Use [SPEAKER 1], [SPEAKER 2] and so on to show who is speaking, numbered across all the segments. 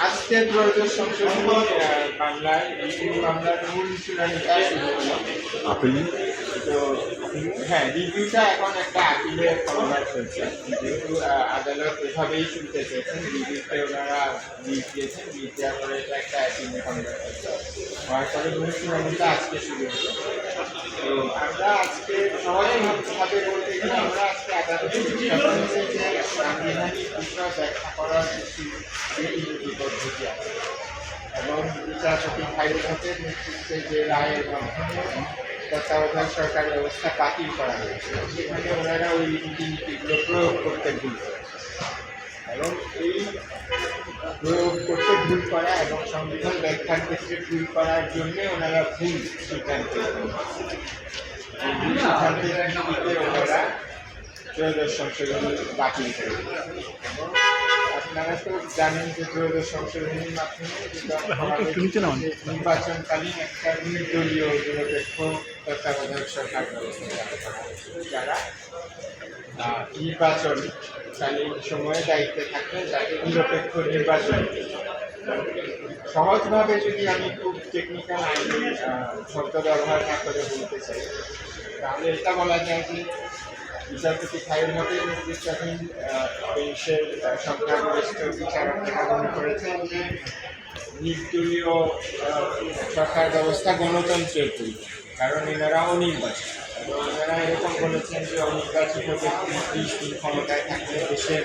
[SPEAKER 1] আজকে ত্রয়োদশ আহ, বাংলায় বাংলার মূল শুনানিটা শুরু হলো তো হ্যাঁ রিভিউটা এখন একটা আপিলের ফরম্যাট চলছে যেহেতু আদালত এভাবেই শুনতে চেয়েছেন, রিভিউতে ওনারা লিভ দিয়েছেন এটা একটা আপিলের ফরম্যাট আজকে শুরু তো আমরা আজকে সহজভাবে বলতে গেলে আমরা আজকে আদালতে করেছি যে এবং বিচারপতি নেতৃত্বে যে রায়ের তত্ত্বাবধায়ক সরকার ব্যবস্থা বাতিল করা হয়েছে সেখানে ওনারা ওই রীতিনীতিগুলো প্রয়োগ করতে ভুল করেছে এবং এই প্রয়োগ করতে ভুল করা এবং সংবিধান ব্যাখ্যার ক্ষেত্রে ভুল করার জন্য ওনারা ভুল সিদ্ধান্ত সিদ্ধান্তের ওনারা ত্রয়োদশ সংশোধনী বাতিল করে দিয়েছেন। এবং আপনারা তো জানেন যে ত্রয়োদশ সংশোধনীর মাধ্যমে যেটা আমাদের নির্বাচনকালীন একটা নির্দলীয় নিরপেক্ষ তত্ত্বাবধায়ক সরকার ব্যবস্থা চালু করা হয়েছিল যারা নির্বাচনকালীন সময়ে দায়িত্বে থাকবে যাতে নিরপেক্ষ নির্বাচন সহজভাবে যদি আমি খুব টেকনিক্যাল শব্দ ব্যবহার না করে বলতে চাই তাহলে এটা বলা যায় যে বিচারপতি নেতৃত্বাধীন আহ, বেঞ্চের আহ, সংখ্যাগরিষ্ঠ বিচারকরা মনে করেছেন যে নির্দলীয় সরকার ব্যবস্থা গণতন্ত্রের পরিপন্থী কারণ এনারা অনির্বাচিত। এবং এনারা এরকম বলেছেন যে অনির্বাচিত ব্যক্তি ক্ষমতায় থাকলে দেশের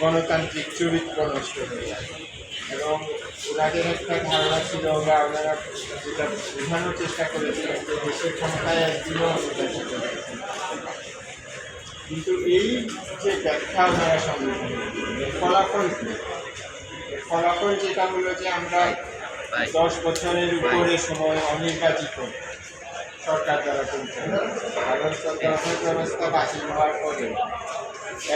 [SPEAKER 1] গণতান্ত্রিক চরিত্র নষ্ট হয়ে যায়। এবং ওনাদের একটা ধারণা ছিল বা ওনারা যেটা বোঝানোর চেষ্টা করেছিলেন যে দেশের ক্ষমতায় একদিনও কিন্তু এই যে ব্যাখ্যা ওনারা এর ফলাফল ফলাফল যেটা হলো যে আমরা দশ বছরের উপরে সময় অনির্বাচিত। সরকার দ্বারা পরিচালিত কারণ তত্ত্বাবধায়ক ব্যবস্থা বাতিল হওয়ার পরে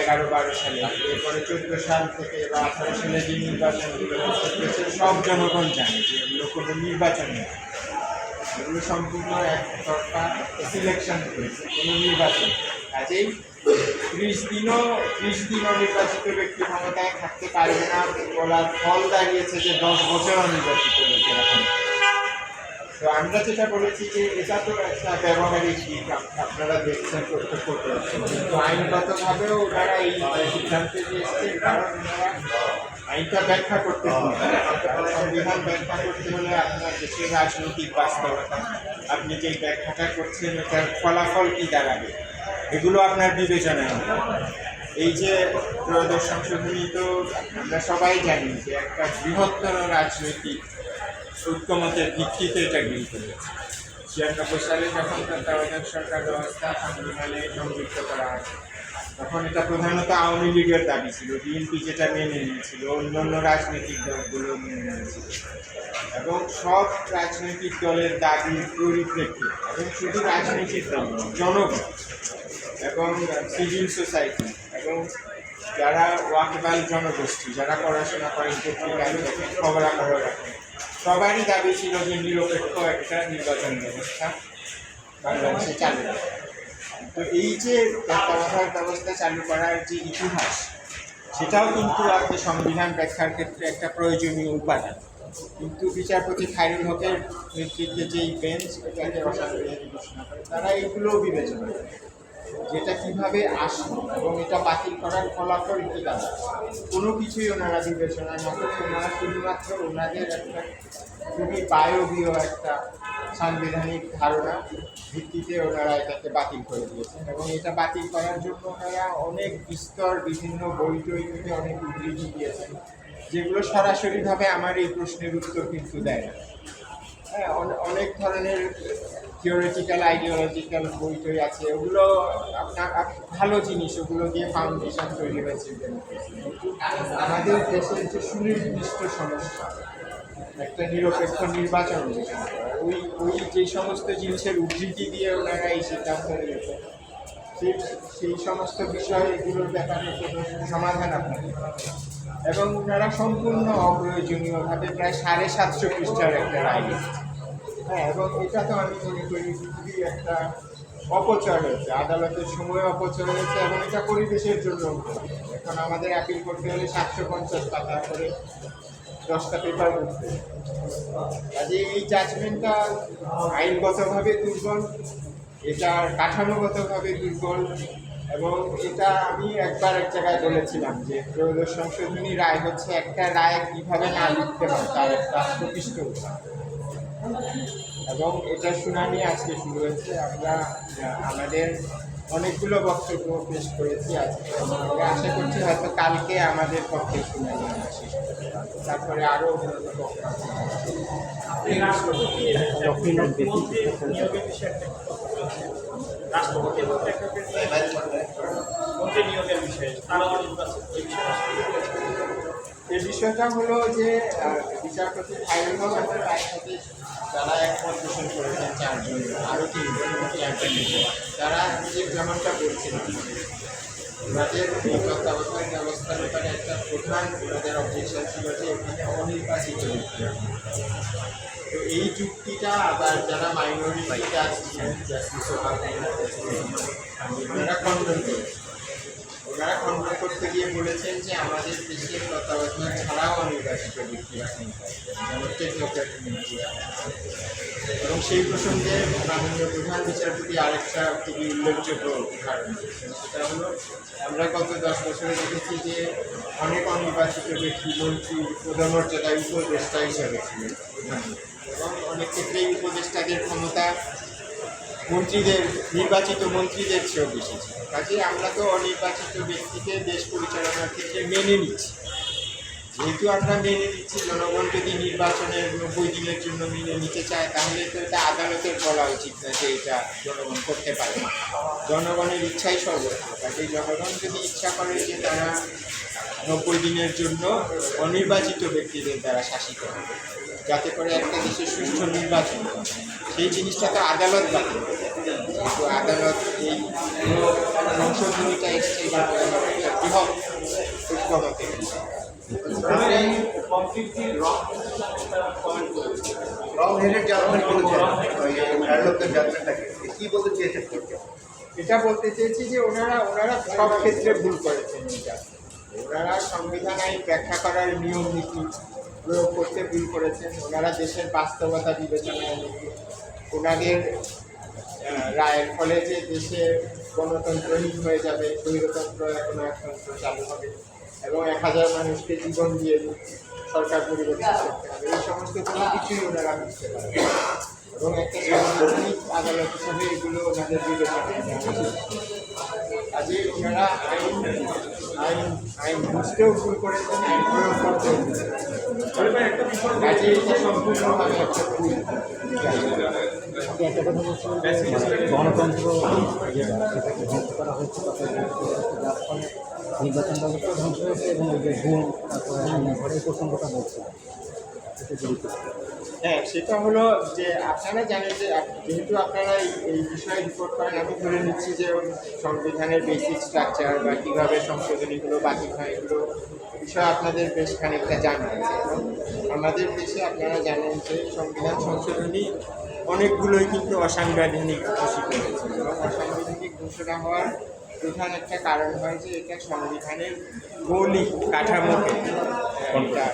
[SPEAKER 1] এগারো বারো সালে, এরপরে চোদ্দ সাল থেকে বা আঠারো সালে যে নির্বাচনগুলো হয়েছে সব জনগণ জানে যে এগুলো কোনো নির্বাচন নেই এগুলো সম্পূর্ণ এক সরকার সিলেকশন করেছে, কোনো নির্বাচন। কাজেই ত্রিশ দিনও, ত্রিশ দিন অনির্বাচিত ব্যক্তি ক্ষমতায় থাকতে পারবে না বলার ফল দাঁড়িয়েছে যে দশ বছর অনির্বাচিত লোকেরা। তো আমরা যেটা বলেছি যে এটা তো একটা ব্যবহারিক দিক আপনারা দেখছেন প্রত্যক্ষ কিন্তু আইনগতভাবেও ওনারা এই সিদ্ধান্তে যে এসেছেন, কারণ আইনটা ব্যাখ্যা করতে সংবিধান ব্যাখ্যা করতে হলে আপনার দেশের রাজনৈতিক বাস্তবতা, আপনি যে ব্যাখ্যাটা করছেন, এটার ফলাফল কি দাঁড়াবে? এগুলো আপনার বিবেচনায় এই যে ত্রয়োদশ সংশোধনী তো আমরা সবাই জানি যে একটা বৃহত্তর রাজনৈতিক ঐক্যমতের ভিত্তিতে এটা গৃহীত হয়েছে ছিয়ানব্বই সালে যখন তত্ত্বাবধায়ক সরকার ব্যবস্থা সংবিধানে সংযুক্ত করা হয় তখন এটা প্রধানত আওয়ামী লীগের দাবি ছিল, বিএনপি যেটা মেনে নিয়েছিল, অন্যান্য রাজনৈতিক দলগুলো মেনে নিয়েছিল। এবং সব রাজনৈতিক দলের দাবির পরিপ্রেক্ষিতে, এবং শুধু রাজনৈতিক দল জনগণ এবং সিভিল সোসাইটি এবং যারা ওয়াকবাল জনগোষ্ঠী, যারা পড়াশোনা করেন পত্রিকায় খবরাখবর রাখেন সবারই দাবি ছিল যে নিরপেক্ষ একটা নির্বাচন ব্যবস্থা। বাংলাদেশে চালু। তো এই যে তত্ত্বাবধায়ক ব্যবস্থা চালু করার যে ইতিহাস, সেটাও কিন্তু আপনি সংবিধান ব্যাখ্যার ক্ষেত্রে একটা প্রয়োজনীয় উপাদান। কিন্তু বিচারপতি খায়রুল হকের নেতৃত্বে যেই বেঞ্চ, এটাকে ঘোষণা করে, তারা এইগুলোও বিবেচনা করে। যেটা কীভাবে আসলো এবং এটা বাতিল করার ফলাফল কি দাঁড়ায় কোনো কিছুই ওনারা বিবেচনা না করে ওনারা শুধুমাত্র ওনাদের একটা খুবই বায়বীয় একটা সাংবিধানিক ধারণা ভিত্তিতে ওনারা এটাকে বাতিল করে দিয়েছেন এবং এটা বাতিল করার জন্য ওনারা অনেক বিস্তর বিভিন্ন বই টই থেকে অনেক উদ্ধৃতি দিয়েছেন, যেগুলো সরাসরিভাবে আমার এই প্রশ্নের উত্তর কিন্তু দেয় না। হ্যাঁ অনেক ধরনের থিওরিটিক্যাল আইডিওলজিক্যাল বই টই আছে, ওগুলো আপনার ভালো জিনিস, ওগুলো দিয়ে ফাউন্ডেশন তৈরি হয়েছে। আমাদের দেশের যে সুনির্দিষ্ট সমস্যা, একটা নিরপেক্ষ নির্বাচন ওই ওই যে সমস্ত জিনিসের উদ্ধৃতি দিয়ে ওনারা এই সিদ্ধান্ত নিয়েছেন, সেই সেই সমস্ত বিষয় এগুলোর ব্যাপারে সমাধান আপনাদের এবং ওনারা সম্পূর্ণ অপ্রয়োজনীয়ভাবে প্রায় সাড়ে সাতশো পৃষ্ঠার একটা রায় লিখেছেন। হ্যাঁ এবং এটা তো আমি মনে করি খুবই একটা অপচয় হয়েছে। আদালতের সময় অপচয় হয়েছে এবং এটা পরিবেশের জন্য এখন আমাদের অ্যাপিল করতে হলে সাতশো পঞ্চাশ টাকা করে দশটা পেপার করতে কাজে এই জাজমেন্টটা আইনগতভাবে দুর্বল, এটা কাঠামোগতভাবে দুর্বল এবং এটা আমি একবার এক জায়গায় বলেছিলাম যে ত্রয়োদশ সংশোধনী রায় হচ্ছে একটা রায় কীভাবে না লিখতে হয়, তার একটা প্রতিষ্ঠ। এবং এটা শুনানি আজকে শুরু হয়েছে আমরা আমাদের অনেকগুলো বক্তব্য পেশ করেছি আজকে আমরা আশা করছি হয়তো কালকে আমাদের পক্ষে শুনানি আমরা শেষ করতে পারব। তারপরে আরও অন্যান্য পক্ষ আছে।
[SPEAKER 2] রাষ্ট্রপতি একটা। রাষ্ট্রপতি মন্ত্রী নিয়োগের বিষয়ে তারা এই বিষয়ে
[SPEAKER 1] এই বিষয়টা হলো যে বিচারপতি ফাইল হকের রায় সাথে যারা একমত পোষণ করেছেন চারজন আরও তিনজন তারা যে যেমনটা বলছিলেন ওনাদের এই তত্ত্বাবধায়ক ব্যবস্থার ব্যাপারে একটা প্রধান ওনাদের অবজেকশন ছিল যে এখানে অনির্বাচিত তো এই যুক্তিটা আবার যারা আসছিলেন জাস্টিস ওনারা খণ্ডন করেছেন। ওনারা খণ্ডন করতে গিয়ে বলেছেন যে আমাদের দেশের তত্ত্বাবধান ছাড়াও অনির্বাচিত ব্যক্তিরা। এবং সেই প্রসঙ্গে মাননীয় প্রধান বিচারপতি আরেকটা খুবই উল্লেখযোগ্য উদাহরণ দিয়েছেন। সেটা হলো, আমরা গত দশ বছরে দেখেছি যে অনেক অনির্বাচিত ব্যক্তি মন্ত্রী পদমর্যাদায় উপদেষ্টা হিসাবে ছিলেন এবং অনেক ক্ষেত্রেই উপদেষ্টাদের ক্ষমতা মন্ত্রীদের, নির্বাচিত মন্ত্রীদের চেয়েও বেশি ছিল কাজে আমরা তো অনির্বাচিত ব্যক্তিকে দেশ পরিচালনার ক্ষেত্রে মেনে নিচ্ছি। যেহেতু আমরা মেনে নিচ্ছি, জনগণ যদি নির্বাচনের নব্বই দিনের জন্য মেনে নিতে চায়, তাহলে তো এটা আদালতের বলা উচিত না যে এটা জনগণ করতে পারে। না জনগণের ইচ্ছাই সর্বোচ্চ কাজে জনগণ যদি ইচ্ছা করে যে তারা নব্বই দিনের জন্য অনির্বাচিত ব্যক্তিদের দ্বারা শাসিত হবে যাতে করে একটা দেশের সুষ্ঠু নির্বাচন সেই জিনিসটা তো আদালত করে। কিন্তু আদালত এই সংশোধনীটা এসছে একটা বৃহৎ
[SPEAKER 3] চেয়েছেন কোর্টে
[SPEAKER 1] এটা বলতে চেয়েছি যে ওনারা ওনারা সব ক্ষেত্রে ভুল করেছেন ওনারা সংবিধান আইন ব্যাখ্যা করার নিয়ম নীতি প্রয়োগ করতে ভুল করেছেন, ওনারা দেশের বাস্তবতা বিবেচনায় নিয়ে ওনাদের রায়ের ফলে যে দেশে গণতন্ত্রহীন হয়ে যাবে স্বৈরতন্ত্র এখন একতন্ত্র চালু হবে এবং এক হাজার মানুষকে জীবন দিয়ে সরকার পরিবর্তন করতে হবে এই সমস্ত কোনো কিছুই ওনারা বুঝতে। এবং একটা সাংবিধানিক আদালত হিসাবে এগুলো ওনাদের বিবেচনায় নেওয়া কাজে ওনারা আইন আইন আইন বুঝতেও ভুল করেছেন
[SPEAKER 4] গণতন্ত্র নির্বাচন ব্যবস্থা ধ্বংস হয়েছে এবং ওই যে তারপরে ঘরের প্রসঙ্গটা বলছে এটা
[SPEAKER 1] হ্যাঁ সেটা হলো যে আপনারা জানেন যে যেহেতু আপনারা এই- বিষয়ে রিপোর্ট করেন আমি ধরে নিচ্ছি যে সংবিধানের বেসিক স্ট্রাকচার বা কীভাবে সংশোধনীগুলো বাতিল হয় এগুলো বিষয়ে আপনাদের বেশ খানিকটা জানা আছে। এবং আমাদের দেশে আপনারা জানেন যে সংবিধান সংশোধনী অনেকগুলোই কিন্তু অসাংবিধানিক ঘোষিত হয়েছে। এবং অসাংবিধানিক ঘোষণা হওয়ার প্রধান একটা কারণ হয় যে এটা সংবিধানের মৌলিক কাঠামোকে এটা